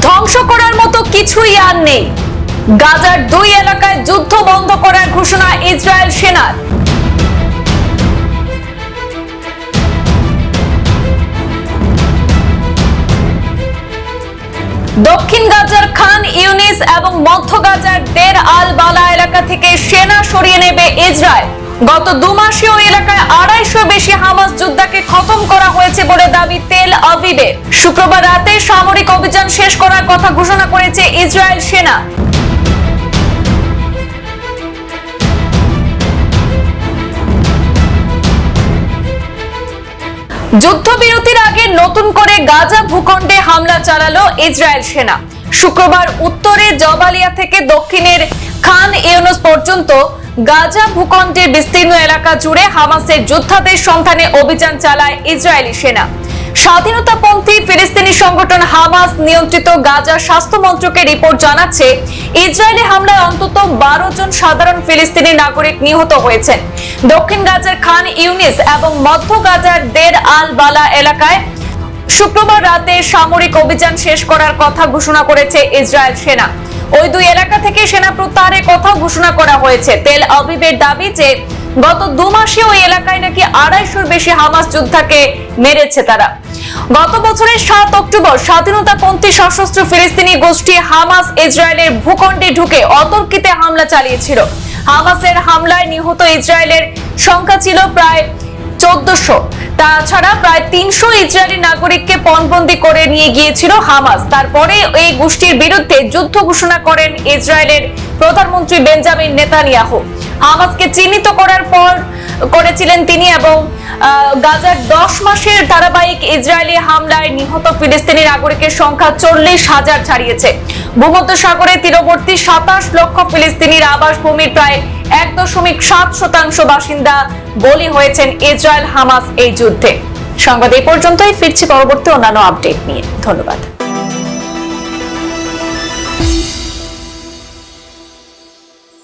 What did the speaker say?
ধ্বংস করার মতো কিছুই আর নেই। গাজার দুই এলাকায় যুদ্ধ বন্ধ করার ঘোষণা ইসরায়েল সেনার। দক্ষিণ গাজার খান, ইউনিস এবং মধ্য গাজার দের আল বালা এলাকা থেকে সেনা সরিয়ে নেবে ইসরায়েল। গত দু মাসে ওই এলাকায় আড়াইশো বেশি হামাস যোদ্ধাকে খতম করা তেল শুক্রবার রাতে সামরিক অভিযান শেষ করার কথা ঘোষণা করেছে ইসরায়েল সেনা। যুদ্ধবিরতির আগে নতুন করে গাজা ভূখণ্ডে হামলা চালালো ইসরায়েল সেনা। শুক্রবার উত্তরে জবালিয়া থেকে দক্ষিণের খান ইউনুস পর্যন্ত গাজা ভূখণ্ডের বিস্তীর্ণ এলাকা জুড়ে হামাসের যোদ্ধাদের সন্ধানে অভিযান চালায় ইসরায়েলি সেনা। স্বাধীনতাপন্থী ফিলিস্তিনি সংগঠন হামাস নিয়ন্ত্রিত গাজা স্বাস্থ্য মন্ত্রকের রিপোর্ট জানাচ্ছে, ইসরায়েলি হামলায় অন্তত বারো জন সাধারণ ফিলিস্তিনি নাগরিক নিহত হয়েছেন। দক্ষিণ গাজার খান ইউনিস এবং মধ্য গাজার দের আল বালা এলাকায় শুক্রবার রাতে সামরিক অভিযান শেষ করার কথা ঘোষণা করেছে ইসরায়েল সেনা। ওই দুই এলাকা থেকে সেনা প্রত্যাহারের কথা ঘোষণা করা হয়েছে। তেল আবিবের দাবি যে, গত দু মাসে ওই এলাকায় নাকি আড়াইশোর বেশি হামাস যোদ্ধাকে মেরেছে তারা। গত বছরের সাত অক্টোবর স্বাধীনতাপন্থী সশস্ত্র ফিলিস্তিনি গোষ্ঠী হামাস ইসরায়েলের ভূখণ্ডে ঢুকে অতর্কিতে হামলা চালিয়েছিল। হামাসের হামলায় নিহত ইসরায়েলের সংখ্যা ছিল প্রায় চোদ্দশো। তাছাড়া প্রায় তিনশো ইসরায়েলি নাগরিককে পণবন্দি করে নিয়ে গিয়েছিল হামাস। তারপরে এই গোষ্ঠীর বিরুদ্ধে যুদ্ধ ঘোষণা করেন ইসরায়েলের প্রধানমন্ত্রী বেঞ্জামিন নেতানিয়াহু। হামাসকে চিহ্নিত করার পর করেছিলেন তিনি এবং গাজার দশ মাসের ধারাবাহিক ইসরায়েলি হামলায় নিহত ফিলিস্তিনি নাগরিকের সংখ্যা চল্লিশ হাজার ছাড়িয়েছে। ভূমধ্যসাগরের তীরবর্তী সাতাশ লক্ষ ফিলিস্তিনির আবাসভূমির প্রায় এক দশমিক সাত শতাংশ বাসিন্দা বলি হয়েছেন ইসরায়েল হামাস এই যুদ্ধে। সংবাদ এই পর্যন্তই, ফিরছি পরবর্তী অন্যান্য আপডেট নিয়ে। ধন্যবাদ।